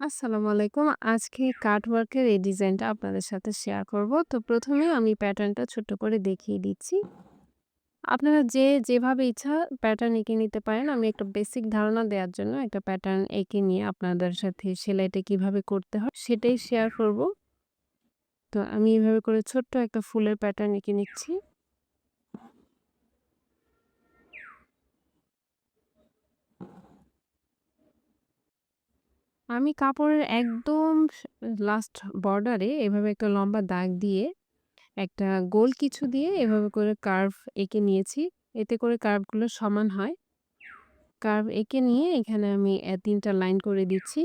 আসসালামু আলাইকুম। আজকে কাট ওয়ার্কের এই ডিজাইনটা আপনাদের সাথে শেয়ার করব। তো প্রথমে আমি প্যাটার্নটা ছোট্ট করে দেখিয়ে দিচ্ছি। আপনারা যে যেভাবে ইচ্ছা প্যাটার্ন এঁকে নিতে পারেন। আমি একটা বেসিক ধারণা দেওয়ার জন্য একটা প্যাটার্ন এঁকে নিয়ে আপনাদের সাথে সেলাইটা কীভাবে করতে হয় সেটাই শেয়ার করব। তো আমি এভাবে করে ছোট্ট একটা ফুলের প্যাটার্ন এঁকে নিচ্ছি। আমি কাপড়ের একদম লাস্ট বর্ডারে এভাবে একটা লম্বা দাগ দিয়ে, একটা গোল কিছু দিয়ে এভাবে করে কার্ভ এঁকে নিয়েছি। এতে করে কার্ভগুলো সমান হয়। কার্ভ এঁকে নিয়ে এখানে আমি তিনটা লাইন করে দিচ্ছি।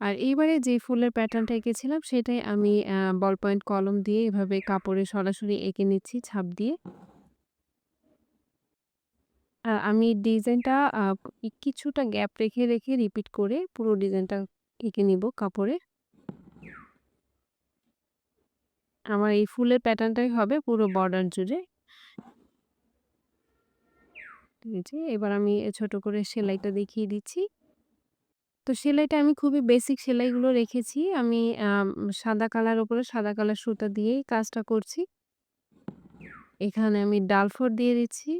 আর এইবারে যে ফুলের প্যাটার্নটা এঁকেছিলাম সেটাই আমি বল পয়েন্ট কলম দিয়ে এভাবে কাপড়ে সরাসরি এঁকে নিচ্ছি ছাপ দিয়ে। আমি ডিজাইনটা কিছুটা গ্যাপ রেখে, রেখে রিপিট করে পুরো ডিজাইনটা এঁকে নিব কাপড়ে। আমার এই ফুলের প্যাটার্নটাই হবে পুরো বর্ডার জুড়ে। এই যে এবার আমি ছোট করে সেলাইটা দেখিয়ে দিচ্ছি। তো সেলাইটা আমি খুবই বেসিক সেলাইগুলো রেখেছি। আমি সাদা কালার উপরে সাদা কালার সুতা দিয়েই কাজটা করছি। এখানে আমি ডালফোর দিয়ে দিচ্ছি।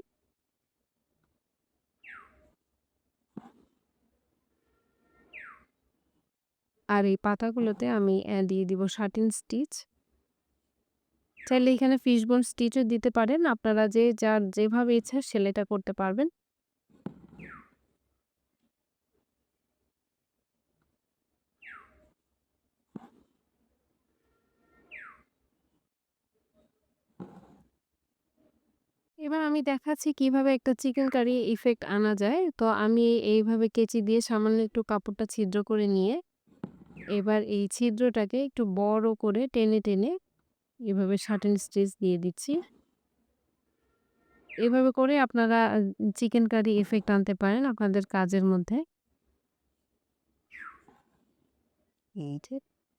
আর এই পাতাগুলোতে আমি দিয়ে দিব শাটিন স্টিচ। চাইলে এখানে ফিশবোন স্টিচও দিতে পারেন। আপনারা যে, যার যেভাবে ইচ্ছা সেলাইটা করতে পারবেন। এবার আমি দেখাচ্ছি কীভাবে একটা চিকেন কারি ইফেক্ট আনা যায়। তো আমি এইভাবে কেচি দিয়ে সামান্য একটু কাপড়টা ছিদ্র করে নিয়ে এবার এই ছিদ্রটাকে একটু বড় করে টেনে, টেনে এভাবে শাটিন স্টিচ দিয়ে দিচ্ছি। এভাবে করে আপনারা চিকেন কারি ইফেক্ট আনতে পারেন আপনাদের কাজের মধ্যে।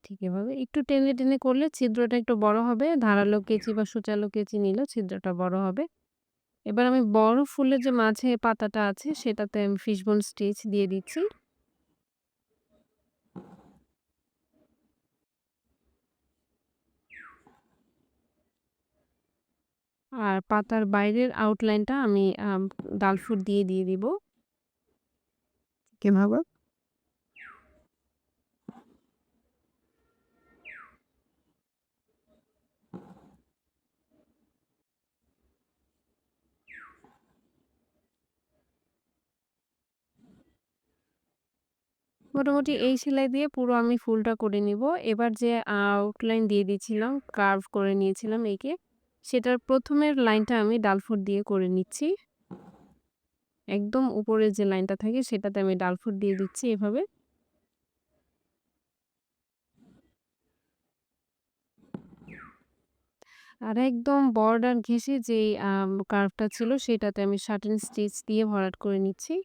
ঠিক এভাবে একটু টেনে, টেনে করলে ছিদ্রটা একটু বড় হবে। ধারালো কেচি বা সূচালো কেচি নিলে ছিদ্রটা বড় হবে। এবার আমি বড় ফুলের যে মাঝে পাতাটা আছে সেটাতে আমি ফিশবোন স্টিচ দিয়ে দিচ্ছি। আর পাতার বাইরের আউটলাইনটা আমি ডাল ডালফুট দিয়ে, দিয়ে দিব। এভাবে। মোটামুটি এই সেলাই দিয়ে পুরো আমি ফুলটা করে নিব। এবার যে আউটলাইন দিয়ে দিয়েছিলাম, কার্ভ করে নিয়েছিলাম একে সেটার প্রথমের লাইনটা আমি ডালফুট দিয়ে করে নিচ্ছি। একদম উপরের যে লাইনটা থাকে সেটাতে আমি ডালফুট দিয়ে দিচ্ছি এভাবে। আর একদম বর্ডার ঘেঁষে আম কার্ভটা ছিল সেটাতে আমি শাটিন স্টিচ দিয়ে ভরাট করে নিচ্ছি।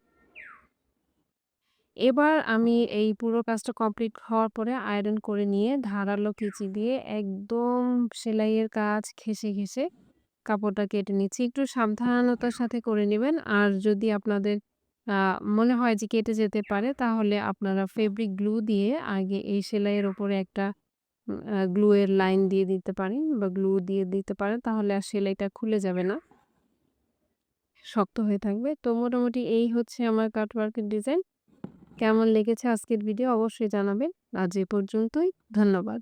এবার আমি এই পুরো কাজটা কমপ্লিট হওয়ার পরে আয়রন করে নিয়ে ধারালো কেচি দিয়ে একদম সেলাইয়ের কাজ ঘেঁষে, ঘেঁষে কাপড়টা কেটে নিচ্ছি। একটু সাবধানতার সাথে করে নেবেন আর যদি আপনাদের মনে হয় যে কেটে যেতে পারে তাহলে আপনারা ফেব্রিক গ্লু দিয়ে আগে এই সেলাইয়ের ওপরে একটা উম আ গ্লু এর লাইন দিয়ে দিতে পারেন বা গ্লু দিয়ে দিতে পারেন। তাহলে আর সেলাইটা খুলে যাবে না। শক্ত হয়ে থাকবে। তো মোটামুটি এই হচ্ছে আমার কাট ওয়ার্কের ডিজাইন। কেমন লেগেছে আজকের ভিডিও অবশ্যই জানাবেন। আজ এ পর্যন্তই। ধন্যবাদ।